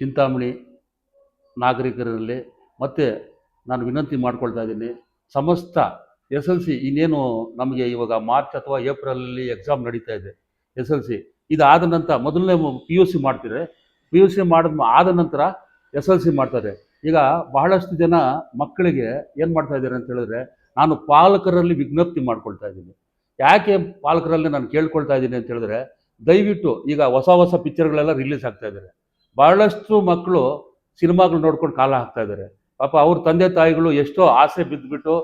ಚಿಂತಾಮಣಿ ನಾಗರಿಕರಲ್ಲಿ ಮತ್ತು ನಾನು ವಿನಂತಿ ಮಾಡ್ಕೊಳ್ತಾ ಇದ್ದೀನಿ, ಸಮಸ್ತ ಎಸ್ ಎಲ್ ಸಿ ಇನ್ನೇನು ನಮಗೆ ಇವಾಗ ಮಾರ್ಚ್ ಅಥವಾ ಏಪ್ರಿಲಲ್ಲಿ ಎಕ್ಸಾಮ್ ನಡೀತಾ ಇದೆ ಎಸ್ ಎಲ್ ಸಿ. ಇದಾದ ನಂತರ ಮೊದಲನೇ ಪಿ ಯು ಸಿ ಮಾಡ್ತಿದ್ರೆ ಪಿ ಯು ಸಿ ಮಾಡಿದ ಆದ ನಂತರ ಎಸ್ ಎಲ್ ಸಿ ಮಾಡ್ತಾರೆ. ಈಗ ಬಹಳಷ್ಟು ಜನ ಮಕ್ಕಳಿಗೆ ಏನು ಮಾಡ್ತಾ ಇದ್ದಾರೆ ಅಂತ ಹೇಳಿದ್ರೆ ನಾನು ಪಾಲಕರಲ್ಲಿ ವಿಜ್ಞಪ್ತಿ ಮಾಡ್ಕೊಳ್ತಾ ಇದ್ದೀನಿ. ಯಾಕೆ ಪಾಲಕರಲ್ಲಿ ನಾನು ಕೇಳ್ಕೊಳ್ತಾ ಇದ್ದೀನಿ ಅಂತ ಹೇಳಿದ್ರೆ ದಯವಿಟ್ಟು ಈಗ ಹೊಸ ಹೊಸ ಪಿಕ್ಚರ್ಗಳೆಲ್ಲ ರಿಲೀಸ್ ಆಗ್ತಾ ಇದ್ದಾರೆ. ಬಹಳಷ್ಟು ಮಕ್ಕಳು ಸಿನಿಮಾಗಳು ನೋಡ್ಕೊಂಡು ಕಾಲ ಹಾಕ್ತಾ ಇದ್ದಾರೆ. ಪಾಪ ಅವ್ರ ತಂದೆ ತಾಯಿಗಳು ಎಷ್ಟೋ ಆಸೆ ಬಿದ್ದುಬಿಟ್ಟು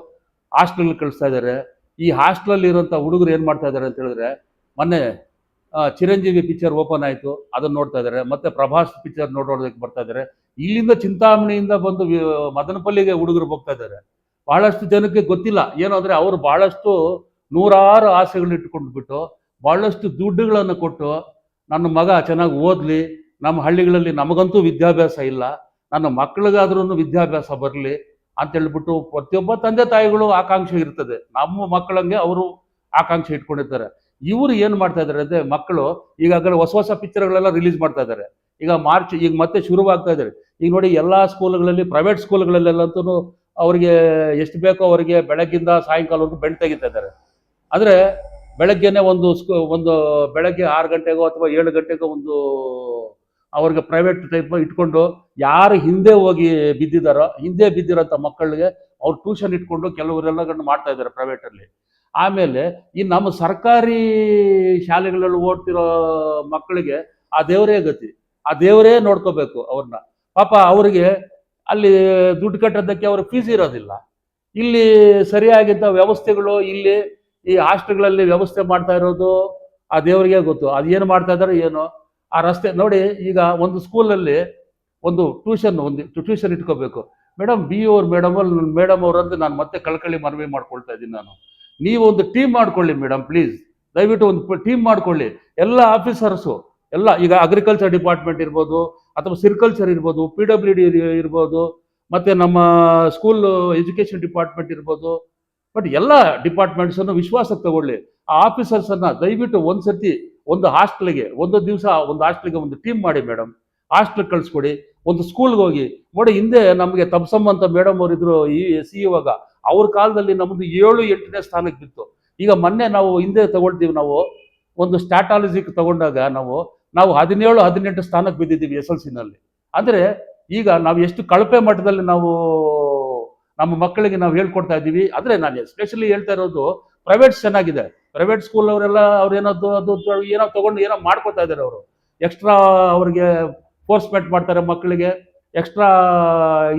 ಹಾಸ್ಟೆಲ್ಗೆ ಕಳಿಸ್ತಾ ಇದ್ದಾರೆ. ಈ ಹಾಸ್ಟೆಲಲ್ಲಿ ಇರೋಂಥ ಹುಡುಗರು ಏನು ಮಾಡ್ತಾ ಇದ್ದಾರೆ ಅಂತ ಹೇಳಿದ್ರೆ, ಮೊನ್ನೆ ಚಿರಂಜೀವಿ ಪಿಕ್ಚರ್ ಓಪನ್ ಆಯಿತು, ಅದನ್ನು ನೋಡ್ತಾ ಇದ್ದಾರೆ. ಮತ್ತೆ ಪ್ರಭಾಸ್ ಪಿಕ್ಚರ್ ನೋಡೋದಕ್ಕೆ ಬರ್ತಾ ಇದ್ದಾರೆ. ಇಲ್ಲಿಂದ ಚಿಂತಾಮಣಿಯಿಂದ ಬಂದು ಮದನಪಲ್ಲಿಗೆ ಹುಡುಗರು ಹೋಗ್ತಾ ಇದ್ದಾರೆ. ಬಹಳಷ್ಟು ಜನಕ್ಕೆ ಗೊತ್ತಿಲ್ಲ. ಏನು ಅಂದರೆ ಅವರು ಬಹಳಷ್ಟು ನೂರಾರು ಆಸೆಗಳನ್ನ ಇಟ್ಕೊಂಡ್ಬಿಟ್ಟು, ಬಹಳಷ್ಟು ದುಡ್ಡುಗಳನ್ನು ಕೊಟ್ಟು, ನನ್ನ ಮಗ ಚೆನ್ನಾಗಿ ಓದಲಿ ನಮ್ಮ ಹಳ್ಳಿಗಳಲ್ಲಿ ನಮಗಂತೂ ವಿದ್ಯಾಭ್ಯಾಸ ಇಲ್ಲ. ನನ್ನ ಮಕ್ಕಳಿಗಾದ್ರೂ ವಿದ್ಯಾಭ್ಯಾಸ ಬರಲಿ ಅಂತ ಹೇಳ್ಬಿಟ್ಟು ಪ್ರತಿಯೊಬ್ಬ ತಂದೆ ತಾಯಿಗಳು ಆಕಾಂಕ್ಷೆ ಇರ್ತದೆ. ನಮ್ಮ ಮಕ್ಕಳಂಗೆ ಅವರು ಆಕಾಂಕ್ಷೆ ಇಟ್ಕೊಂಡಿರ್ತಾರೆ. ಇವರು ಏನು ಮಾಡ್ತಾ ಇದ್ದಾರೆ ಅಂದರೆ ಮಕ್ಕಳು ಈಗಾಗಲೇ ಹೊಸ ಹೊಸ ಪಿಕ್ಚರ್ಗಳೆಲ್ಲ ರಿಲೀಸ್ ಮಾಡ್ತಾ ಇದ್ದಾರೆ. ಈಗ ಮಾರ್ಚ್, ಈಗ ಮತ್ತೆ ಶುರುವಾಗ್ತಾ ಇದ್ದಾರೆ ಈಗ ನೋಡಿ ಎಲ್ಲ ಸ್ಕೂಲ್ಗಳಲ್ಲಿ, ಪ್ರೈವೇಟ್ ಸ್ಕೂಲ್ಗಳಲ್ಲೆಲ್ಲಂತೂ ಅವರಿಗೆ ಎಷ್ಟು ಬೇಕೋ ಅವರಿಗೆ ಬೆಳಗ್ಗಿಂದ ಸಾಯಂಕಾಲವರೆಗೂ ಬೆಣ್ಣೆ ತೆಗಿತಾ ಇದ್ದಾರೆ. ಆದರೆ ಬೆಳಗ್ಗೆನೆ ಒಂದು ಸ್ಕೂ, ಒಂದು ಬೆಳಗ್ಗೆ ಆರು ಗಂಟೆಗೋ ಅಥವಾ ಏಳು ಗಂಟೆಗೋ ಒಂದು ಅವ್ರಿಗೆ ಪ್ರೈವೇಟ್ ಟೈಪ್ ಇಟ್ಕೊಂಡು ಯಾರು ಹಿಂದೆ ಹೋಗಿ ಬಿದ್ದಿದಾರೋ, ಹಿಂದೆ ಬಿದ್ದಿರೋಂಥ ಮಕ್ಕಳಿಗೆ ಅವ್ರು ಟ್ಯೂಷನ್ ಇಟ್ಕೊಂಡು ಕೆಲವರೆಲ್ಲ ಗಂಡು ಮಾಡ್ತಾ ಇದ್ದಾರೆ ಪ್ರೈವೇಟಲ್ಲಿ ಆಮೇಲೆ ಈ ನಮ್ಮ ಸರ್ಕಾರಿ ಶಾಲೆಗಳಲ್ಲಿ ಓದ್ತಿರೋ ಮಕ್ಕಳಿಗೆ ಆ ದೇವರೇ ಗತಿ. ಆ ದೇವರೇ ನೋಡ್ಕೋಬೇಕು ಅವ್ರನ್ನ. ಪಾಪ ಅವರಿಗೆ ಅಲ್ಲಿ ದುಡ್ಡು ಕಟ್ಟೋದಕ್ಕೆ ಅವ್ರ ಫೀಸ್ ಇರೋದಿಲ್ಲ. ಇಲ್ಲಿ ಸರಿಯಾಗಿದ್ದ ವ್ಯವಸ್ಥೆಗಳು, ಇಲ್ಲಿ ಈ ಹಾಸ್ಟೆಲ್ಗಳಲ್ಲಿ ವ್ಯವಸ್ಥೆ ಮಾಡ್ತಾ ಇರೋದು ಆ ದೇವರಿಗೆ ಗೊತ್ತು. ಅದು ಮಾಡ್ತಾ ಇದ್ದಾರೆ, ಏನೋ ಆ ರಸ್ತೆ ನೋಡಿ ಈಗ ಒಂದು ಸ್ಕೂಲಲ್ಲಿ ಒಂದು ಟ್ಯೂಷನ್ ಒಂದು ಟ್ಯೂಷನ್ ಇಟ್ಕೋಬೇಕು. ಮೇಡಮ್ ಬಿ ಅವ್ರು ಮೇಡಮ್ ಮೇಡಮ್ ಅವರಂದ್ರೆ ನಾನು ಮತ್ತೆ ಕಳ್ಕಳಿ ಮನವಿ ಮಾಡ್ಕೊಳ್ತಾ ಇದ್ದೀನಿ ನಾನು. ನೀವು ಒಂದು ಟೀಮ್ ಮಾಡ್ಕೊಳ್ಳಿ ಮೇಡಮ್ ಪ್ಲೀಸ್ ದಯವಿಟ್ಟು ಒಂದು ಟೀಮ್ ಮಾಡ್ಕೊಳ್ಳಿ. ಎಲ್ಲ ಆಫೀಸರ್ಸು ಎಲ್ಲ, ಈಗ ಅಗ್ರಿಕಲ್ಚರ್ ಡಿಪಾರ್ಟ್ಮೆಂಟ್ ಇರ್ಬೋದು, ಅಥವಾ ಸಿರಿಕಲ್ಚರ್ ಇರ್ಬೋದು ಪಿ ಡಬ್ಲ್ಯೂ ಡಿ ಇರ್ಬೋದು, ಮತ್ತೆ ನಮ್ಮ ಸ್ಕೂಲ್ ಎಜುಕೇಶನ್ ಡಿಪಾರ್ಟ್ಮೆಂಟ್ ಇರ್ಬೋದು. ಬಟ್ ಎಲ್ಲ ಡಿಪಾರ್ಟ್ಮೆಂಟ್ಸನ್ನು ವಿಶ್ವಾಸಕ್ಕೆ ತಗೊಳ್ಳಿ. ಆ ಆಫೀಸರ್ಸನ್ನು ದಯವಿಟ್ಟು ಒಂದ್ಸತಿ ಒಂದು ಹಾಸ್ಟೆಲ್ಗೆ, ಒಂದು ದಿವಸ ಒಂದು ಹಾಸ್ಟೆಲ್ಗೆ ಒಂದು ಟೀಮ್ ಮಾಡಿ ಮೇಡಮ್ ಹಾಸ್ಟೆಲ್ ಕಳಿಸ್ಕೊಡಿ. ಒಂದು ಸ್ಕೂಲ್ಗೆ ಹೋಗಿ. ನೋಡಿ, ಹಿಂದೆ ನಮಗೆ ತಪ್ಸಮ್ಮ ಅಂತ ಮೇಡಮ್ ಅವರು ಇದ್ರು ಈ ಸಿ ಇವಾಗ ಅವ್ರ ಕಾಲದಲ್ಲಿ ನಮ್ಮದು ಏಳು, ಎಂಟನೇ ಸ್ಥಾನಕ್ಕೆ ಬಿತ್ತು. ಈಗ ಮೊನ್ನೆ ನಾವು ಹಿಂದೆ ತಗೊಳ್ತೀವಿ ನಾವು. ಒಂದು ಸ್ಟ್ಯಾಟಾಲಜಿಕ್ ತಗೊಂಡಾಗ ನಾವು ನಾವು ಹದಿನೇಳು, ಹದಿನೆಂಟು ಸ್ಥಾನಕ್ಕೆ ಬಿದ್ದಿದ್ದೀವಿ ಎಸ್ ಎಲ್ ಸಿನಲ್ಲಿ ಅಂದರೆ ಈಗ ನಾವು ಎಷ್ಟು ಕಳಪೆ ಮಟ್ಟದಲ್ಲಿ ನಾವು, ನಮ್ಮ ಮಕ್ಕಳಿಗೆ ನಾವು ಹೇಳ್ಕೊಡ್ತಾ ಇದ್ದೀವಿ. ಅಂದರೆ ನಾನು ಎಸ್ಪೆಷಲಿ ಹೇಳ್ತಾ ಇರೋದು ಪ್ರೈವೇಟ್ ಚೆನ್ನಾಗಿದೆ. ಪ್ರೈವೇಟ್ ಸ್ಕೂಲ್ ಅವರೆಲ್ಲ ಅವ್ರು ಏನದು ಅದು ಏನೋ ತಗೊಂಡು ಏನೋ ಮಾಡ್ಕೊತಾ ಇದ್ದಾರೆ ಅವರು. ಎಕ್ಸ್ಟ್ರಾ ಅವ್ರಿಗೆ ಫೋರ್ಸ್ಮೆಂಟ್ ಮಾಡ್ತಾರೆ ಮಕ್ಕಳಿಗೆ. ಎಕ್ಸ್ಟ್ರಾ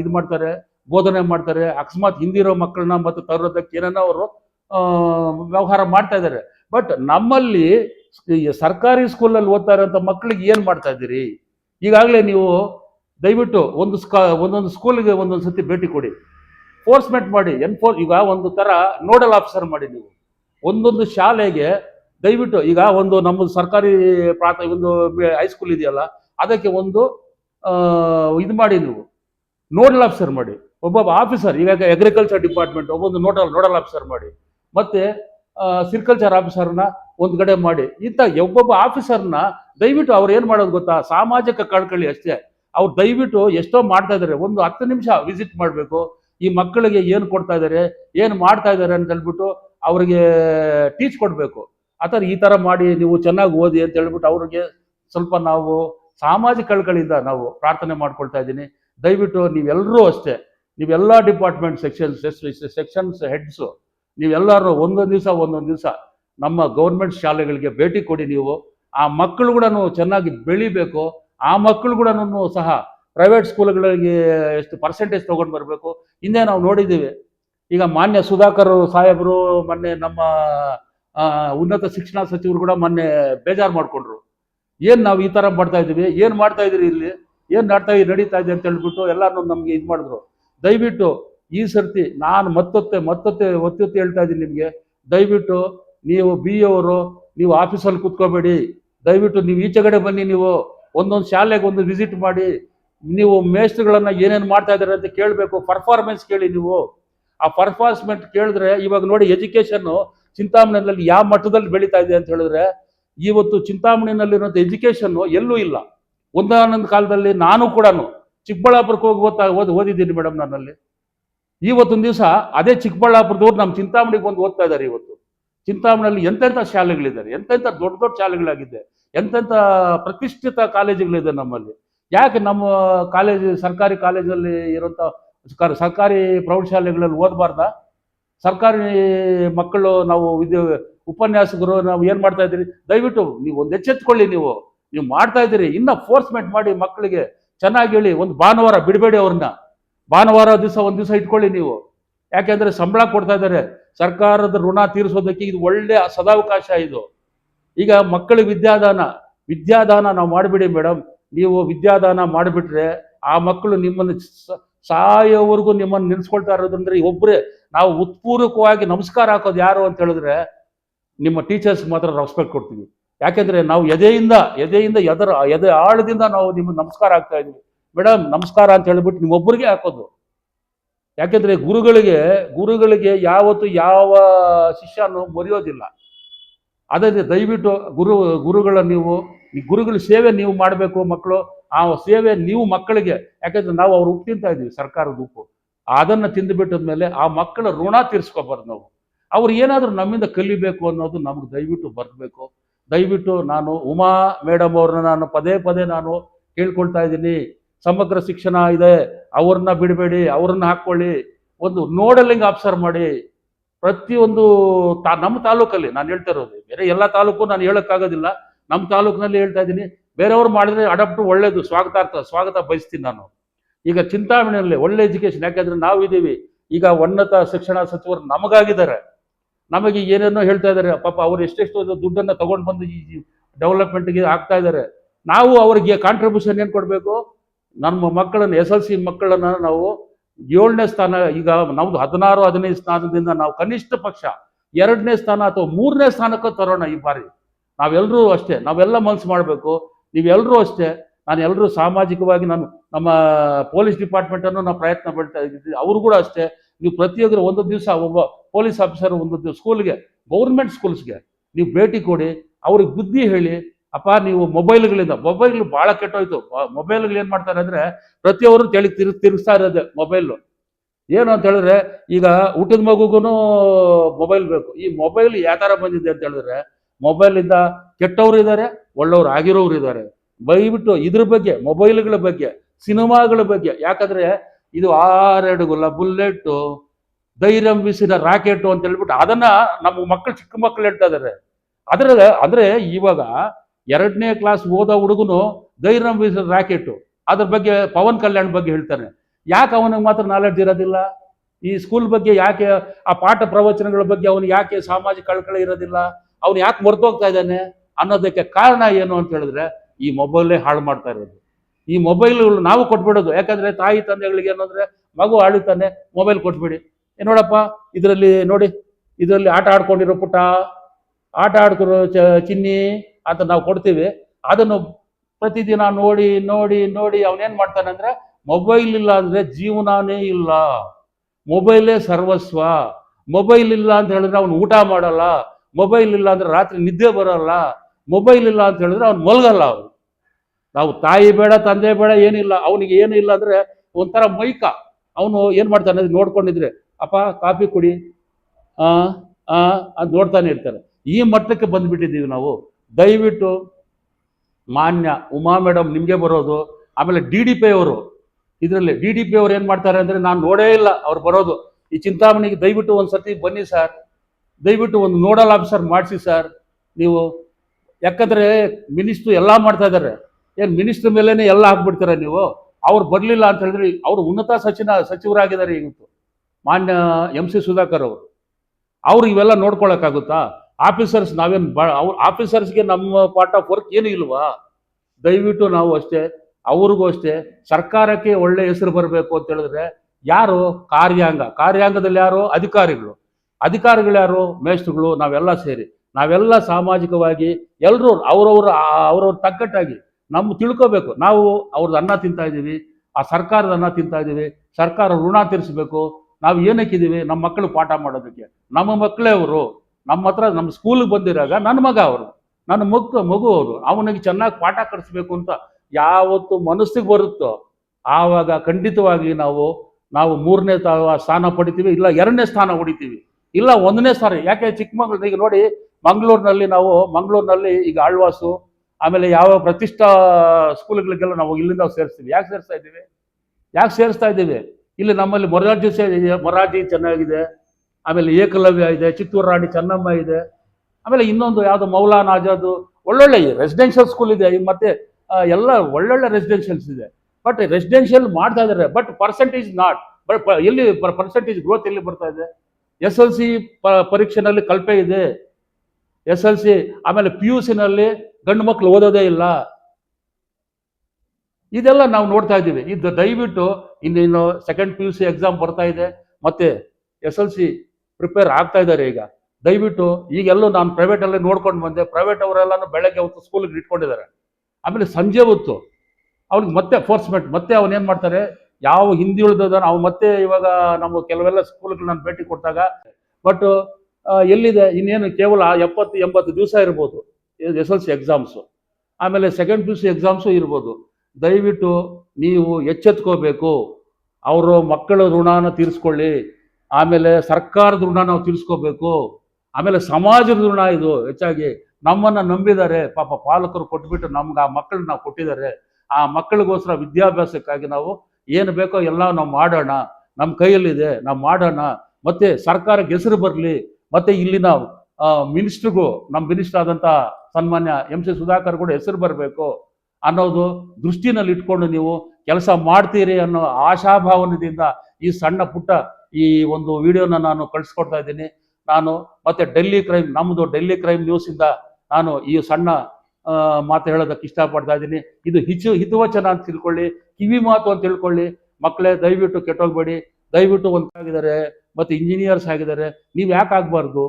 ಇದು ಮಾಡ್ತಾರೆ, ಬೋಧನೆ ಮಾಡ್ತಾರೆ. ಅಕಸ್ಮಾತ್ ಹಿಂದಿರೋ ಮಕ್ಕಳನ್ನ ಮತ್ತು ತರೋದಕ್ಕೆ ಏನೇನೋ ಅವರು ವ್ಯವಹಾರ ಮಾಡ್ತಾ ಇದ್ದಾರೆ. ಬಟ್ ನಮ್ಮಲ್ಲಿ ಸರ್ಕಾರಿ ಸ್ಕೂಲಲ್ಲಿ ಓದ್ತಾ ಇರೋಂಥ ಮಕ್ಕಳಿಗೆ ಏನು ಮಾಡ್ತಾ ಇದ್ದೀರಿ? ಈಗಾಗಲೇ ನೀವು ದಯವಿಟ್ಟು ಒಂದು ಸ್ಕಾ, ಒಂದೊಂದು ಸ್ಕೂಲಿಗೆ ಒಂದೊಂದು ಸತಿ ಭೇಟಿ ಕೊಡಿ. ಫೋರ್ಸ್ಮೆಂಟ್ ಮಾಡಿ ಎನ್ಫೋರ್ ಈಗ ಒಂದು ಥರ ನೋಡಲ್ ಆಫೀಸರ್ ಮಾಡಿ ನೀವು. ಒಂದೊಂದು ಶಾಲೆಗೆ ದಯವಿಟ್ಟು ಈಗ ಒಂದು ನಮ್ಮ ಸರ್ಕಾರಿ ಪ್ರಾಥ, ಒಂದು ಹೈಸ್ಕೂಲ್ ಇದೆಯಲ್ಲ, ಅದಕ್ಕೆ ಒಂದು ಇದು ಮಾಡಿ ನೀವು. ನೋಡಲ್ ಆಫೀಸರ್ ಮಾಡಿ. ಒಬ್ಬೊಬ್ಬ ಆಫೀಸರ್ ಈಗ ಅಗ್ರಿಕಲ್ಚರ್ ಡಿಪಾರ್ಟ್ಮೆಂಟ್ ಒಬ್ಬೊಂದು ನೋಡಲ್ ನೋಡಲ್ ಆಫೀಸರ್ ಮಾಡಿ. ಮತ್ತೆ ಸಿರಿಕಲ್ಚರ್ ಆಫೀಸರ್ನ ಒಂದು ಕಡೆ ಮಾಡಿ. ಇಂಥ ಒಬ್ಬೊಬ್ಬ ಆಫೀಸರ್ನ ದಯವಿಟ್ಟು ಅವ್ರು ಏನು ಮಾಡೋದು ಗೊತ್ತಾ? ಸಾಮಾಜಿಕ ಕಳ್ಕಳಿ ಅಷ್ಟೇ. ಅವ್ರು ದಯವಿಟ್ಟು ಎಷ್ಟೋ ಮಾಡ್ತಾ ಇದ್ದಾರೆ ಒಂದು ಹತ್ತು ನಿಮಿಷ ವಿಸಿಟ್ ಮಾಡಬೇಕು. ಈ ಮಕ್ಕಳಿಗೆ ಏನು ಕೊಡ್ತಾ ಇದ್ದಾರೆ ಏನು ಮಾಡ್ತಾ ಇದ್ದಾರೆ ಅಂತ ಹೇಳ್ಬಿಟ್ಟು ಅವರಿಗೆ ಟೀಚ್ ಕೊಡಬೇಕು. ಆ ಥರ ಈ ಥರ ಮಾಡಿ ನೀವು ಚೆನ್ನಾಗಿ ಓದಿ ಅಂತ ಹೇಳ್ಬಿಟ್ಟು ಅವ್ರಿಗೆ ಸ್ವಲ್ಪ ನಾವು ಸಾಮಾಜಿಕ ಕಳ್ಕಳಿಂದ ನಾವು ಪ್ರಾರ್ಥನೆ ಮಾಡ್ಕೊಳ್ತಾ ಇದ್ದೀನಿ. ದಯವಿಟ್ಟು ನೀವೆಲ್ಲರೂ ಅಷ್ಟೇ, ನೀವೆಲ್ಲ ಡಿಪಾರ್ಟ್ಮೆಂಟ್ ಸೆಕ್ಷನ್ಸ್ ಸೆಕ್ಷನ್ಸ್ ಹೆಡ್ಸು ನೀವೆಲ್ಲರೂ ಒಂದೊಂದು ದಿವಸ ಒಂದೊಂದು ದಿವಸ ನಮ್ಮ ಗೌರ್ಮೆಂಟ್ ಶಾಲೆಗಳಿಗೆ ಭೇಟಿ ಕೊಡಿ ನೀವು. ಆ ಮಕ್ಕಳು ಕೂಡ ಚೆನ್ನಾಗಿ ಬೆಳಿಬೇಕು. ಆ ಮಕ್ಕಳು ಕೂಡ ಸಹ ಪ್ರೈವೇಟ್ ಸ್ಕೂಲ್ಗಳಿಗೆ ಎಷ್ಟು ಪರ್ಸೆಂಟೇಜ್ ತೊಗೊಂಡು ಬರಬೇಕು. ಹಿಂದೆ ನಾವು ನೋಡಿದ್ದೀವಿ. ಈಗ ಮಾನ್ಯ ಸುಧಾಕರ್ ಸಾಹೇಬರು, ಮೊನ್ನೆ ನಮ್ಮ ಉನ್ನತ ಶಿಕ್ಷಣ ಸಚಿವರು ಕೂಡ ಮೊನ್ನೆ ಬೇಜಾರು ಮಾಡಿಕೊಂಡ್ರು. ಏನು ನಾವು ಈ ಥರ ಮಾಡ್ತಾ ಇದ್ದೀವಿ? ಏನು ಮಾಡ್ತಾ ಇದ್ದೀರಿ ಇಲ್ಲಿ? ಏನು ನಡ್ತಾ ನಡೀತಾ ಇದೆ ಅಂತ ಹೇಳ್ಬಿಟ್ಟು ಎಲ್ಲರೂ ನಮಗೆ ಇದು ಮಾಡಿದ್ರು. ದಯವಿಟ್ಟು ಈ ಸರ್ತಿ ನಾನು ಮತ್ತೊತ್ತೆ ಮತ್ತೊತ್ತೆ ಒತ್ತೊತ್ತಿ ಹೇಳ್ತಾ ಇದ್ದೀನಿ ನಿಮಗೆ. ದಯವಿಟ್ಟು ನೀವು ಬಿ ಅವರು, ನೀವು ಆಫೀಸಲ್ಲಿ ಕೂತ್ಕೋಬೇಡಿ. ದಯವಿಟ್ಟು ನೀವು ಈಚೆಗಡೆ ಬನ್ನಿ ನೀವು. ಒಂದೊಂದು ಶಾಲೆಗೆ ಒಂದು ವಿಸಿಟ್ ಮಾಡಿ. ನೀವು ಮೇಸ್ಟ್ರುಗಳನ್ನು ಏನೇನು ಮಾಡ್ತಾ ಇದ್ದಾರೆ ಅಂತ ಕೇಳಬೇಕು. ಪರ್ಫಾರ್ಮೆನ್ಸ್ ಕೇಳಿ ನೀವು. ಆ ಪರ್ಫಾರ್ಮೆಂಟ್ ಕೇಳಿದ್ರೆ, ಇವಾಗ ನೋಡಿ ಎಜುಕೇಷನ್ನು ಚಿಂತಾಮಣಿನಲ್ಲಿ ಯಾವ ಮಟ್ಟದಲ್ಲಿ ಬೆಳೀತಾ ಇದೆ ಅಂತ ಹೇಳಿದ್ರೆ, ಇವತ್ತು ಚಿಂತಾಮಣಿನಲ್ಲಿರುವಂಥ ಎಜುಕೇಶನ್ ಎಲ್ಲೂ ಇಲ್ಲ. ಒಂದಾನೊಂದು ಕಾಲದಲ್ಲಿ ನಾನು ಕೂಡ ಚಿಕ್ಕಬಳ್ಳಾಪುರಕ್ಕೆ ಹೋಗಿ ಓದ್ತಾ ಓದ್ ಓದಿದ್ದೀನಿ ಮೇಡಮ್ ನನ್ನಲ್ಲಿ. ಇವತ್ತೊಂದು ದಿವಸ ಅದೇ ಚಿಕ್ಕಬಳ್ಳಾಪುರದವ್ರು ನಮ್ಮ ಚಿಂತಾಮಣಿಗೆ ಬಂದು ಓದ್ತಾ ಇದ್ದಾರೆ ಇವತ್ತು. ಚಿಂತಾಮಣಿಯಲ್ಲಿ ಎಂತೆಂಥ ಶಾಲೆಗಳಿದ್ದಾರೆ, ಎಂತೆಂಥ ದೊಡ್ಡ ದೊಡ್ಡ ಶಾಲೆಗಳಾಗಿದೆ, ಎಂತೆಂಥ ಪ್ರತಿಷ್ಠಿತ ಕಾಲೇಜುಗಳಿದೆ ನಮ್ಮಲ್ಲಿ. ಯಾಕೆ ನಮ್ಮ ಕಾಲೇಜ್, ಸರ್ಕಾರಿ ಕಾಲೇಜಲ್ಲಿ ಇರೋಂಥ ಸರ್ಕಾರ- ಪ್ರೌಢಶಾಲೆಗಳಲ್ಲಿ ಓದಬಾರ್ದ? ಸರ್ಕಾರಿ ಮಕ್ಕಳು ನಾವು ವಿದ್ಯೆ, ಉಪನ್ಯಾಸಕರು ನಾವು ಏನು ಮಾಡ್ತಾ ಇದ್ದೀರಿ? ದಯವಿಟ್ಟು ನೀವು ಒಂದು ಎಚ್ಚೆತ್ಕೊಳ್ಳಿ ನೀವು. ನೀವು ಮಾಡ್ತಾ ಇದ್ದೀರಿ. ಇನ್ನ ಫೋರ್ಸ್ಮೆಂಟ್ ಮಾಡಿ ಮಕ್ಕಳಿಗೆ ಚೆನ್ನಾಗಿ ಹೇಳಿ, ಒಂದು ಭಾನುವಾರ ಬಿಡಬೇಡಿ ಅವ್ರನ್ನ. ಭಾನುವಾರ ದಿವಸ ಒಂದು ದಿವಸ ಇಟ್ಕೊಳ್ಳಿ ನೀವು. ಯಾಕೆಂದ್ರೆ ಸಂಬಳ ಕೊಡ್ತಾ ಇದ್ದಾರೆ. ಸರ್ಕಾರದ ಋಣ ತೀರಿಸೋದಕ್ಕೆ ಇದು ಒಳ್ಳೆ ಸದಾವಕಾಶ ಇದು. ಈಗ ಮಕ್ಕಳಿಗೆ ವಿದ್ಯಾದಾನ ವಿದ್ಯಾದಾನ ನಾವು ಮಾಡಿಬಿಡಿ ಮೇಡಮ್ ನೀವು ವಿದ್ಯಾದಾನ ಮಾಡಿಬಿಟ್ರೆ ಆ ಮಕ್ಕಳು ನಿಮ್ಮನ್ನು ಸಾಯೋವರೆಗೂ ನಿಮ್ಮನ್ನು ನಿಲ್ಸ್ಕೊಳ್ತಾ ಇರೋದಂದ್ರೆ ಒಬ್ಬರೇ ನಾವು ಉತ್ಪೂರ್ವಕವಾಗಿ ನಮಸ್ಕಾರ ಹಾಕೋದು ಯಾರು ಅಂತ ಹೇಳಿದ್ರೆ ನಿಮ್ಮ ಟೀಚರ್ಸ್ ಮಾತ್ರ ರೆಸ್ಪೆಕ್ಟ್ ಕೊಡ್ತೀವಿ. ಯಾಕೆಂದ್ರೆ ನಾವು ಎದೆಯಿಂದ ಎದೆಯಿಂದ ಎದರ, ಎದೆ ಆಳದಿಂದ ನಾವು ನಿಮ್ಗೆ ನಮಸ್ಕಾರ ಆಗ್ತಾ ಇದೀವಿ ಮೇಡಮ್, ನಮಸ್ಕಾರ ಅಂತ ಹೇಳ್ಬಿಟ್ಟು ನಿಮ್ಮೊಬ್ಬರಿಗೆ ಹಾಕೋದು. ಯಾಕೆಂದ್ರೆ ಗುರುಗಳಿಗೆ ಗುರುಗಳಿಗೆ ಯಾವತ್ತು ಯಾವ ಶಿಷ್ಯನು ಮರೆಯೋದಿಲ್ಲ. ಅದೇ ದಯವಿಟ್ಟು ಗುರು ಗುರುಗಳ ನೀವು, ಈ ಗುರುಗಳ ಸೇವೆ ನೀವು ಮಾಡಬೇಕು ಮಕ್ಕಳು. ಆ ಸೇವೆ ನೀವು ಮಕ್ಕಳಿಗೆ, ಯಾಕಂದ್ರೆ ನಾವು ಅವ್ರು ಉಪ್ಪು ತಿಂತಾ ಇದೀವಿ ಸರ್ಕಾರದ ಉಪ್ಪು. ಅದನ್ನು ತಿಂದು ಮೇಲೆ ಆ ಮಕ್ಕಳ ಋಣ ತೀರಿಸ್ಕೊಬಾರ್ದು ನಾವು. ಅವ್ರು ಏನಾದರೂ ನಮ್ಮಿಂದ ಕಲಿಬೇಕು ಅನ್ನೋದು ನಮ್ಗೆ ದಯವಿಟ್ಟು ಬರಬೇಕು. ದಯವಿಟ್ಟು ನಾನು ಉಮಾ ಮೇಡಮ್ ಅವ್ರನ್ನ ನಾನು ಪದೇ ಪದೇ ನಾನು ಕೇಳ್ಕೊಳ್ತಾ ಇದ್ದೀನಿ. ಸಮಗ್ರ ಶಿಕ್ಷಣ ಇದೆ, ಅವ್ರನ್ನ ಬಿಡಬೇಡಿ, ಅವ್ರನ್ನ ಹಾಕ್ಕೊಳ್ಳಿ. ಒಂದು ನೋಡಲಿಂಗ್ ಅಬ್ಸರ್ವ್ ಮಾಡಿ. ಪ್ರತಿಯೊಂದು ತಾ, ನಮ್ಮ ತಾಲೂಕಲ್ಲಿ, ನಾನು ಹೇಳ್ತಾ ಇರೋದು, ಬೇರೆ ಎಲ್ಲ ತಾಲೂಕು ನಾನು ಹೇಳೋಕ್ಕಾಗೋದಿಲ್ಲ. ನಮ್ಮ ತಾಲೂಕಿನಲ್ಲಿ ಹೇಳ್ತಾ ಇದ್ದೀನಿ ಬೇರೆಯವ್ರು ಮಾಡಿದ್ರೆ ಅಡಾಪ್ಟ್ ಒಳ್ಳೇದು, ಸ್ವಾಗತಾರ್ಥ, ಸ್ವಾಗತ ಬಯಸ್ತೀನಿ ನಾನು. ಈಗ ಚಿಂತಾಮಣಿಯಲ್ಲಿ ಒಳ್ಳೆ ಎಜುಕೇಶನ್ ಯಾಕಂದ್ರೆ ನಾವು ಇದ್ದೀವಿ. ಈಗ ಉನ್ನತ ಶಿಕ್ಷಣ ಸಚಿವರು ನಮಗಾಗಿದ್ದಾರೆ. ನಮಗೆ ಏನೇನೋ ಹೇಳ್ತಾ ಇದ್ದಾರೆ. ಪಾಪ ಅವ್ರು ಎಷ್ಟೆಷ್ಟು ದುಡ್ಡನ್ನು ತಗೊಂಡು ಬಂದು ಈ ಡೆವಲಪ್ಮೆಂಟ್ಗೆ ಆಗ್ತಾ ಇದ್ದಾರೆ. ನಾವು ಅವರಿಗೆ ಕಾಂಟ್ರಿಬ್ಯೂಷನ್ ಏನು ಕೊಡಬೇಕು? ನಮ್ಮ ಮಕ್ಕಳನ್ನು ಎಸ್ ಎಲ್ ಸಿ ಮಕ್ಕಳನ್ನು ನಾವು ಏಳನೇ ಸ್ಥಾನ, ಈಗ ನಮ್ದು ಹದಿನಾರು, ಹದಿನೈದು ಸ್ಥಾನದಿಂದ ನಾವು ಕನಿಷ್ಠ ಪಕ್ಷ ಎರಡನೇ ಸ್ಥಾನ ಅಥವಾ ಮೂರನೇ ಸ್ಥಾನಕ್ಕೂ ತರೋಣ ಈ ಬಾರಿ. ನಾವೆಲ್ಲರೂ ಅಷ್ಟೇ, ನಾವೆಲ್ಲ ಮನಸ್ಸು ಮಾಡಬೇಕು. ನೀವೆಲ್ಲರೂ ಅಷ್ಟೇ ನಾನು ಎಲ್ಲರೂ ಸಾಮಾಜಿಕವಾಗಿ ನಾನು ನಮ್ಮ ಪೊಲೀಸ್ ಡಿಪಾರ್ಟ್ಮೆಂಟನ್ನು ನಾವು ಪ್ರಯತ್ನ ಪಡ್ತಾ ಇದ್ದೀವಿ. ಅವರು ಕೂಡ ಅಷ್ಟೇ, ನೀವು ಪ್ರತಿಯೊಬ್ಬರು ಒಂದು ದಿವಸ ಒಬ್ಬ ಪೊಲೀಸ್ ಆಫೀಸರ್ ಒಂದು ದಿವಸ ಸ್ಕೂಲ್ಗೆ, ಗೌರ್ಮೆಂಟ್ ಸ್ಕೂಲ್ಸ್ಗೆ, ನೀವು ಭೇಟಿ ಕೊಡಿ, ಅವ್ರಿಗೆ ಬುದ್ಧಿ ಹೇಳಿ, ಅಪ್ಪ ನೀವು ಮೊಬೈಲ್ಗಳಿಂದ, ಮೊಬೈಲ್ ಭಾಳ ಕೆಟ್ಟೋಯ್ತು. ಮೊಬೈಲ್ಗಳು ಏನು ಮಾಡ್ತಾರೆ ಅಂದರೆ ಪ್ರತಿಯೊಬ್ಬರು ತೆಳಿ ತಿರು, ತಿರುಗಿಸ್ತಾ ಮೊಬೈಲು. ಏನು ಅಂತ ಹೇಳಿದ್ರೆ, ಈಗ ಊಟದ ಮಗುಗೂ ಮೊಬೈಲ್ ಬೇಕು. ಈ ಮೊಬೈಲ್ ಯಾವ ಥರ ಬಂದಿದೆ ಅಂತ ಹೇಳಿದ್ರೆ ಮೊಬೈಲಿಂದ ಕೆಟ್ಟವರು ಇದ್ದಾರೆ ಒಳ್ಳೆಯವ್ರು ಆಗಿರೋರು ಇದ್ದಾರೆ ದಯವಿಟ್ಟು ಇದ್ರ ಬಗ್ಗೆ ಮೊಬೈಲ್ಗಳ ಬಗ್ಗೆ, ಸಿನಿಮಾಗಳ ಬಗ್ಗೆ, ಯಾಕಂದ್ರೆ ಇದು ಆರೆಡುಗುಲ್ಲ ಬುಲ್ಲೆಟ್ಟು, ಧೈರ್ಯಂ ಬಿಸಿದ ರಾಕೆಟು ಅಂತ ಹೇಳ್ಬಿಟ್ಟು ಅದನ್ನ ನಮ್ಮ ಮಕ್ಕಳು ಚಿಕ್ಕ ಮಕ್ಕಳು ಹೇಳ್ತಾ ಇದ್ದಾರೆ ಅದ್ರ ಅಂದ್ರೆ ಇವಾಗ ಎರಡನೇ ಕ್ಲಾಸ್ ಓದೋ ಹುಡುಗನು ಧೈರ್ಯಂ ಬೀಸಿದ ರಾಕೆಟು. ಅದ್ರ ಬಗ್ಗೆ ಪವನ್ ಕಲ್ಯಾಣ್ ಬಗ್ಗೆ ಹೇಳ್ತಾನೆ. ಯಾಕೆ ಅವನಿಗೆ ಮಾತ್ರ ನಾಲೆಡ್ಜ್ ಇರೋದಿಲ್ಲ? ಈ ಸ್ಕೂಲ್ ಬಗ್ಗೆ ಯಾಕೆ, ಆ ಪಾಠ ಪ್ರವಚನಗಳ ಬಗ್ಗೆ ಅವನು ಯಾಕೆ ಸಾಮಾಜಿಕ ಕಳಕಳಿ ಇರೋದಿಲ್ಲ? ಅವನು ಯಾಕೆ ಮರ್ತೋಗ್ತಾ ಇದ್ದಾನೆ ಅನ್ನೋದಕ್ಕೆ ಕಾರಣ ಏನು ಅಂತ ಹೇಳಿದ್ರೆ ಈ ಮೊಬೈಲೇ ಹಾಳು ಮಾಡ್ತಾ ಇರೋದು. ಈ ಮೊಬೈಲ್ಗಳು ನಾವು ಕೊಟ್ಬಿಡೋದು. ಯಾಕಂದ್ರೆ ತಾಯಿ ತಂದೆಗಳಿಗೆ ಏನಂದ್ರೆ ಮಗು ಆಡುತ್ತಾನೆ ಮೊಬೈಲ್ ಕೊಟ್ಬಿಡಿ. ನೋಡಪ್ಪ, ಇದರಲ್ಲಿ ನೋಡಿ, ಇದರಲ್ಲಿ ಆಟ ಆಡ್ಕೊಂಡಿರೋ ಪುಟ, ಆಟ ಆಡ್ತಿರೋ ಚ, ಚಿನ್ನಿ ಅಂತ ನಾವು ಕೊಡ್ತೀವಿ. ಅದನ್ನು ಪ್ರತಿದಿನ ನೋಡಿ ನೋಡಿ ನೋಡಿ ಅವನೇನ್ ಮಾಡ್ತಾನೆ ಅಂದ್ರೆ ಮೊಬೈಲ್ ಇಲ್ಲ ಅಂದ್ರೆ ಜೀವನನೇ ಇಲ್ಲ. ಮೊಬೈಲೇ ಸರ್ವಸ್ವ. ಮೊಬೈಲ್ ಇಲ್ಲ ಅಂತ ಹೇಳಿದ್ರೆ ಅವನು ಊಟ ಮಾಡಲ್ಲ. ಮೊಬೈಲ್ ಇಲ್ಲ ಅಂದ್ರೆ ರಾತ್ರಿ ನಿದ್ದೆ ಬರೋಲ್ಲ. ಮೊಬೈಲ್ ಇಲ್ಲ ಅಂತ ಹೇಳಿದ್ರೆ ಅವ್ನು ಮಲಗಲ್ಲ ಅವನು. ನಾವು ತಾಯಿ ಬೇಡ, ತಂದೆ ಬೇಡ, ಏನಿಲ್ಲ. ಅವನಿಗೆ ಏನು ಇಲ್ಲ ಅಂದ್ರೆ ಒಂಥರ ಮೈಕ. ಅವನು ಏನು ಮಾಡ್ತಾನೆ ನೋಡ್ಕೊಂಡಿದ್ರೆ, ಅಪ್ಪ, ಕಾಫಿ ಕುಡಿ. ಆ ಆ, ಅಂತ ನೋಡ್ತಾನೆ ಇರ್ತಾರೆ ಈ ಮಟ್ಟಕ್ಕೆ ಬಂದ್ಬಿಟ್ಟಿದ್ದೀವಿ ನಾವು. ದಯವಿಟ್ಟು ಮಾನ್ಯ ಉಮಾ ಮೇಡಮ್ ನಿಮಗೆ ಬರೋದು. ಆಮೇಲೆ ಡಿ ಡಿ ಪಿ ಅವರು, ಇದರಲ್ಲಿ ಡಿ ಡಿ ಪಿ ಅವ್ರು ಏನು ಮಾಡ್ತಾರೆ ಅಂದರೆ ನಾನು ನೋಡೇ ಇಲ್ಲ, ಅವ್ರು ಬರೋದು. ಈ ಚಿಂತಾಮಣಿಗೆ ದಯವಿಟ್ಟು ಒಂದು ಸತಿ ಬನ್ನಿ ಸರ್. ದಯವಿಟ್ಟು ಒಂದು ನೋಡಲ್ ಆಫೀಸರ್ ಮಾಡಿಸಿ ಸರ್. ನೀವು ಯಾಕಂದ್ರೆ ಮಿನಿಸ್ಟ್ರು ಎಲ್ಲ ಮಾಡ್ತಾ ಇದ್ದಾರೆ ಏನು ಮಿನಿಸ್ಟ್ರ್ ಮೇಲೇ ಎಲ್ಲ ಹಾಕ್ಬಿಡ್ತೀರ ನೀವು? ಅವ್ರು ಬರಲಿಲ್ಲ ಅಂತ ಹೇಳಿದ್ರೆ ಅವರು ಉನ್ನತ ಸಚಿವ ಸಚಿವರಾಗಿದ್ದಾರೆ ಇವತ್ತು. ಮಾನ್ಯ ಎಂ ಸಿ ಸುಧಾಕರ್ ಅವರು. ಅವ್ರು ಇವೆಲ್ಲ ನೋಡ್ಕೊಳಕ್ಕಾಗುತ್ತಾ? ಆಫೀಸರ್ಸ್ ನಾವೇನು ಬಾ ಅವ್ರ ಆಫೀಸರ್ಸ್ಗೆ ನಮ್ಮ ಪಾರ್ಟ್ ಆಫ್ ವರ್ಕ್ ಏನು ಇಲ್ವಾ? ದಯವಿಟ್ಟು ನಾವು ಅಷ್ಟೇ, ಅವ್ರಿಗೂ ಅಷ್ಟೇ, ಸರ್ಕಾರಕ್ಕೆ ಒಳ್ಳೆ ಹೆಸರು ಬರಬೇಕು ಅಂತ ಹೇಳಿದ್ರೆ ಯಾರು? ಕಾರ್ಯಾಂಗ. ಕಾರ್ಯಾಂಗದಲ್ಲಿ ಯಾರು? ಅಧಿಕಾರಿಗಳು. ಅಧಿಕಾರಿಗಳು ಯಾರು? ಮೇಷ್ಟ್ರುಗಳು, ನಾವೆಲ್ಲ ಸೇರಿ. ನಾವೆಲ್ಲ ಸಾಮಾಜಿಕವಾಗಿ ಎಲ್ಲರೂ ಅವ್ರವ್ರ ಅವ್ರವ್ರ ತಗ್ಗಟ್ಟಾಗಿ ನಮ್ಮ ತಿಳ್ಕೋಬೇಕು. ನಾವು ಅವ್ರದ್ದು ಅನ್ನ ತಿಂತಾ ಇದ್ದೀವಿ, ಆ ಸರ್ಕಾರದ ಅನ್ನ ತಿಂತಾ ಇದ್ದೀವಿ, ಸರ್ಕಾರ ಋಣ ತೀರಿಸಬೇಕು, ನಾವು ಏನಕ್ಕಿದ್ದೀವಿ ನಮ್ಮ ಮಕ್ಕಳು ಪಾಠ ಮಾಡೋದಕ್ಕೆ. ನಮ್ಮ ಮಕ್ಕಳೇ ಅವರು. ನಮ್ಮ ಹತ್ರ ನಮ್ಮ ಸ್ಕೂಲಿಗೆ ಬಂದಿರಾಗ ನನ್ನ ಮಗ ಅವರು. ನನ್ನ ಮಕ್ಕ ಮಗು ಅವರು. ಅವನಿಗೆ ಚೆನ್ನಾಗಿ ಪಾಠ ಕಲಿಸ್ಬೇಕು ಅಂತ ಯಾವತ್ತು ಮನಸ್ಸಿಗೆ ಬರುತ್ತೋ, ಆವಾಗ ಖಂಡಿತವಾಗಿ ನಾವು ನಾವು ಮೂರನೇ ಸ್ಥಾನ ಪಡಿತೀವಿ, ಇಲ್ಲ ಎರಡನೇ ಸ್ಥಾನ ಹೊಡಿತೀವಿ. ಇಲ್ಲ, ಒಂದನೇ ಸಾರಿ. ಯಾಕೆ ಚಿಕ್ಕಮಗಳೂರು, ಈಗ ನೋಡಿ, ಮಂಗಳೂರಿನಲ್ಲಿ ನಾವು, ಮಂಗಳೂರಿನಲ್ಲಿ ಈಗ ಆಳ್ವಾಸು, ಆಮೇಲೆ ಯಾವ ಪ್ರತಿಷ್ಠಾ ಸ್ಕೂಲ್ಗಳಿಗೆಲ್ಲ ನಾವು ಇಲ್ಲಿಂದ ಸೇರಿಸ್ತೀವಿ. ಯಾಕೆ ಸೇರಿಸ್ತಾ ಇದ್ದೀವಿ? ಯಾಕೆ ಸೇರಿಸ್ತಾ ಇದ್ದೀವಿ? ಇಲ್ಲಿ ನಮ್ಮಲ್ಲಿ ಮೊರಾರ್ಜಿ ಸೇ, ಮೊರಾರ್ಜಿ ಚೆನ್ನಾಗಿದೆ, ಆಮೇಲೆ ಏಕಲವ್ಯ ಇದೆ, ಚಿತ್ತೂರು ರಾಣಿ ಚೆನ್ನಮ್ಮ ಇದೆ, ಆಮೇಲೆ ಇನ್ನೊಂದು ಯಾವುದು, ಮೌಲಾನ್ ಆಜಾದ್, ಒಳ್ಳೊಳ್ಳೆ ರೆಸಿಡೆನ್ಷಿಯಲ್ ಸ್ಕೂಲ್ ಇದೆ ಮತ್ತೆ ಎಲ್ಲ ಒಳ್ಳೊಳ್ಳೆ ರೆಸಿಡೆನ್ಷಿಯಲ್ಸ್ ಇದೆ. ಬಟ್ ರೆಸಿಡೆನ್ಷಿಯಲ್ ಮಾಡ್ತಾ ಇದ್ದಾರೆ ಬಟ್ ಪರ್ಸೆಂಟೇಜ್ ನಾಟ್ ಬಟ್ ಎಲ್ಲಿ ಪರ್ಸೆಂಟೇಜ್ ಗ್ರೋತ್ ಎಲ್ಲಿ ಬರ್ತಾ ಇದೆ? ಎಸ್ ಎಲ್ ಸಿ ಪರೀಕ್ಷೆನಲ್ಲಿ ಕಲ್ಪೆ ಇದೆ. ಎಸ್ ಎಲ್ ಸಿ ಆಮೇಲೆ ಪಿ ಯು ಸಿನಲ್ಲಿ ಗಂಡು ಮಕ್ಕಳು ಓದೋದೇ ಇಲ್ಲ. ಇದೆಲ್ಲ ನಾವು ನೋಡ್ತಾ ಇದ್ದೀವಿ. ಇದು ದಯವಿಟ್ಟು ಇನ್ನೇನು second P U C exam ಬರ್ತಾ ಇದೆ. ಮತ್ತೆ ಎಸ್ ಎಲ್ ಸಿ ಪ್ರಿಪೇರ್ ಆಗ್ತಾ ಇದ್ದಾರೆ ಈಗ. ದಯವಿಟ್ಟು ಈಗೆಲ್ಲೂ ನಾನು ಪ್ರೈವೇಟಲ್ಲೇ ನೋಡ್ಕೊಂಡು ಬಂದೆ. ಪ್ರೈವೇಟ್ ಅವರೆಲ್ಲನೂ ಬೆಳಗ್ಗೆ ಹೊತ್ತು ಸ್ಕೂಲಿಗೆ ಇಟ್ಕೊಂಡಿದ್ದಾರೆ. ಆಮೇಲೆ ಸಂಜೆ ಹೊತ್ತು ಅವ್ನಿಗೆ ಮತ್ತೆ ಫೋರ್ಸ್ಮೆಂಟ್ ಮತ್ತೆ ಅವನೇನು ಮಾಡ್ತಾರೆ? ಯಾವ ಹಿಂದಿ ಉಳಿದದ ನಾವು ಮತ್ತೆ ಇವಾಗ ನಮ್ಮ ಕೆಲವೆಲ್ಲ ಸ್ಕೂಲ್ಗಳು ನಾನು ಭೇಟಿ ಕೊಟ್ಟಾಗ ಬಟ್ ಎಲ್ಲಿದೆ? ಇನ್ನೇನು ಕೇವಲ ಎಪ್ಪತ್ತು, ಎಂಬತ್ತು ದಿವಸ ಇರ್ಬೋದು. ಎಸ್ ಎಲ್ ಸಿ ಎಕ್ಸಾಮ್ಸು ಆಮೇಲೆ second P U C exams ಇರ್ಬೋದು. ದಯವಿಟ್ಟು ನೀವು ಎಚ್ಚೆತ್ಕೋಬೇಕು. ಅವರು ಮಕ್ಕಳ ಋಣನ ತೀರಿಸ್ಕೊಳ್ಳಿ. ಆಮೇಲೆ ಸರ್ಕಾರದ ಋಣ ನಾವು ತೀರಿಸ್ಕೋಬೇಕು. ಆಮೇಲೆ ಸಮಾಜದ ಋಣ ಇದು ಹೆಚ್ಚಾಗಿ. ನಮ್ಮನ್ನ ನಂಬಿದ್ದಾರೆ. ಪಾಪ ಪಾಲಕರು ಕೊಟ್ಬಿಟ್ಟು ನಮ್ಗೆ ಆ ಮಕ್ಕಳನ್ನ ನಾವು ಕೊಟ್ಟಿದ್ದಾರೆ. ಆ ಮಕ್ಕಳಿಗೋಸ್ಕರ ವಿದ್ಯಾಭ್ಯಾಸಕ್ಕಾಗಿ ನಾವು ಏನು ಬೇಕೋ ಎಲ್ಲ ನಾವು ಮಾಡೋಣ. ನಮ್ಮ ಕೈಯಲ್ಲಿದೆ, ನಾವು ಮಾಡೋಣ. ಮತ್ತೆ ಸರ್ಕಾರಕ್ಕೆ ಹೆಸರು ಬರಲಿ. ಮತ್ತೆ ಇಲ್ಲಿನ ಮಿನಿಸ್ಟ್ರಿಗೂ ನಮ್ಮ ಮಿನಿಸ್ಟರ್ ಆದಂಥ ಸನ್ಮಾನ್ಯ ಎಂ ಸಿ ಸುಧಾಕರ್ ಕೂಡ ಹೆಸರು ಬರಬೇಕು ಅನ್ನೋದು ದೃಷ್ಟಿನಲ್ಲಿ ಇಟ್ಕೊಂಡು ನೀವು ಕೆಲಸ ಮಾಡ್ತೀರಿ ಅನ್ನೋ ಆಶಾಭಾವನದಿಂದ ಈ ಸಣ್ಣ ಪುಟ್ಟ ಈ ಒಂದು ವಿಡಿಯೋನ ನಾನು ಕಳಿಸ್ಕೊಡ್ತಾ ಇದ್ದೀನಿ. ನಾನು ಮತ್ತೆ ಡೆಲ್ಲಿ ಕ್ರೈಮ್ ನಮ್ಮದು ಡೆಲ್ಲಿ ಕ್ರೈಮ್ ನ್ಯೂಸಿಂದ ನಾನು ಈ ಸಣ್ಣ ಮಾತು ಹೇಳೋದಕ್ಕೆ ಇಷ್ಟಪಡ್ತಾ ಇದ್ದೀನಿ. ಇದು ಹಿಚು ಹಿತವಚನ ಅಂತ ತಿಳ್ಕೊಳ್ಳಿ. ಕಿವಿ ಮಾತು ಅಂತ ತಿಳ್ಕೊಳ್ಳಿ. ಮಕ್ಕಳೇ ದಯವಿಟ್ಟು ಕೆಟ್ಟೋಗ್ಬೇಡಿ. ದಯವಿಟ್ಟು ಒಂದಾಗಿದ್ದಾರೆ ಮತ್ತೆ ಇಂಜಿನಿಯರ್ಸ್ ಆಗಿದ್ದಾರೆ. ನೀವು ಯಾಕೆ ಆಗಬಾರ್ದು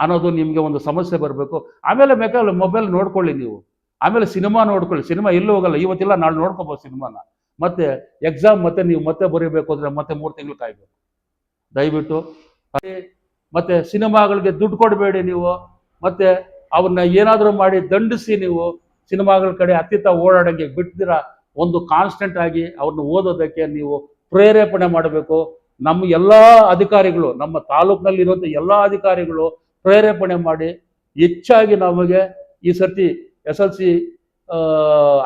ಅನ್ನೋದು ನಿಮಗೆ ಒಂದು ಸಮಸ್ಯೆ ಬರಬೇಕು. ಆಮೇಲೆ ಬೇಕಾದ್ರೆ ಮೊಬೈಲ್ ನೋಡ್ಕೊಳ್ಳಿ ನೀವು. ಆಮೇಲೆ ಸಿನಿಮಾ ನೋಡ್ಕೊಳ್ಳಿ. ಸಿನಿಮಾ ಎಲ್ಲೂ ಹೋಗಲ್ಲ. ಇವತ್ತಿಲ್ಲ, ನಾಳೆ ನೋಡ್ಕೋಬೋದು ಸಿನಿಮಾನ. ಮತ್ತೆ ಎಕ್ಸಾಮ್ ಮತ್ತೆ ನೀವು ಮತ್ತೆ ಬರೀಬೇಕು ಅಂದರೆ ಮತ್ತೆ ಮೂರು ತಿಂಗಳು ಕಾಯ್ಬೇಕು. ದಯವಿಟ್ಟು. ಮತ್ತೆ ಸಿನಿಮಾಗಳಿಗೆ ದುಡ್ಡು ಕೊಡಬೇಡಿ ನೀವು. ಮತ್ತೆ ಅವ್ರನ್ನ ಏನಾದರೂ ಮಾಡಿ ದಂಡಿಸಿ ನೀವು ಸಿನಿಮಾಗಳ ಕಡೆ ಅತ್ತಿತ್ತ ಓಡಾಡೋಕ್ಕೆ ಬಿಡ್ತೀರಾ ಒಂದು ಕಾನ್ಸ್ಟೆಂಟ್ ಆಗಿ ಅವ್ರನ್ನ ಓದೋದಕ್ಕೆ ನೀವು ಪ್ರೇರೇಪಣೆ ಮಾಡಬೇಕು. ನಮ್ಮ ಎಲ್ಲ ಅಧಿಕಾರಿಗಳು, ನಮ್ಮ ತಾಲೂಕಿನಲ್ಲಿ ಇರುವಂಥ ಎಲ್ಲ ಅಧಿಕಾರಿಗಳು ಪ್ರೇರೇಪಣೆ ಮಾಡಿ ಹೆಚ್ಚಾಗಿ ನಮಗೆ ಈ ಸರ್ತಿ ಎಸ್ ಎಲ್ ಸಿ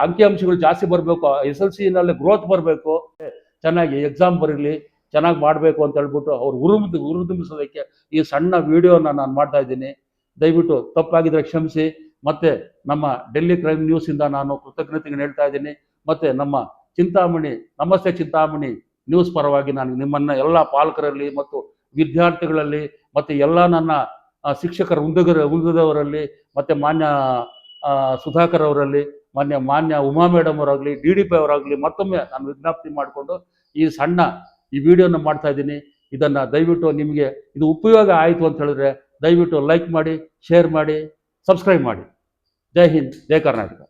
ಅಂಕಿಅಂಶಗಳು ಜಾಸ್ತಿ ಬರಬೇಕು. ಎಸ್ ಎಲ್ ಸಿನಲ್ಲಿ ಗ್ರೋತ್ ಬರಬೇಕು. ಚೆನ್ನಾಗಿ ಎಕ್ಸಾಮ್ ಬರಲಿ, ಚೆನ್ನಾಗಿ ಮಾಡಬೇಕು ಅಂತ ಹೇಳ್ಬಿಟ್ಟು ಅವ್ರು ಉರುಮ್ ಉರುದುಂಬಿಸೋದಕ್ಕೆ ಈ ಸಣ್ಣ ವಿಡಿಯೋನ ನಾನು ಮಾಡ್ತಾ ಇದ್ದೀನಿ. ದಯವಿಟ್ಟು ತಪ್ಪಾಗಿದ್ರೆ ಕ್ಷಮಿಸಿ. ಮತ್ತೆ ನಮ್ಮ ಡೆಲ್ಲಿ ಕ್ರೈಮ್ ನ್ಯೂಸಿಂದ ನಾನು ಕೃತಜ್ಞತೆಗೆ ಹೇಳ್ತಾ ಇದ್ದೀನಿ. ಮತ್ತೆ ನಮ್ಮ ಚಿಂತಾಮಣಿ, ನಮಸ್ತೆ ಚಿಂತಾಮಣಿ ನ್ಯೂಸ್ ಪರವಾಗಿ ನಾನು ನಿಮ್ಮನ್ನ ಎಲ್ಲ ಪಾಲಕರಲ್ಲಿ ಮತ್ತು ವಿದ್ಯಾರ್ಥಿಗಳಲ್ಲಿ ಮತ್ತೆ ಎಲ್ಲ ನನ್ನ ಶಿಕ್ಷಕರ ಉಂದಗರ, ಉಂದದವರಲ್ಲಿ ಮತ್ತೆ ಮಾನ್ಯ ಸುಧಾಕರ್ ಅವರಲ್ಲಿ, ಮಾನ್ಯ ಮಾನ್ಯ ಉಮಾ ಮೇಡಮ್ ಅವರಾಗಲಿ, ಡಿ ಡಿ ಪಿ ಅವರಾಗಲಿ ಮತ್ತೊಮ್ಮೆ ನಾನು ವಿಜ್ಞಾಪ್ತಿ ಮಾಡಿಕೊಂಡು ಈ ಸಣ್ಣ ಈ ವಿಡಿಯೋನ ಮಾಡ್ತಾ ಇದ್ದೀನಿ. ಇದನ್ನು ದಯವಿಟ್ಟು ನಿಮಗೆ ಇದು ಉಪಯೋಗ ಆಯಿತು ಅಂತ ಹೇಳಿದ್ರೆ ದಯವಿಟ್ಟು ಲೈಕ್ ಮಾಡಿ ಶೇರ್ ಮಾಡಿ ಸಬ್ಸ್ಕ್ರೈಬ್ ಮಾಡಿ. ಜೈ ಹಿಂದ್ ಜೈ ಕರ್ನಾಟಕ.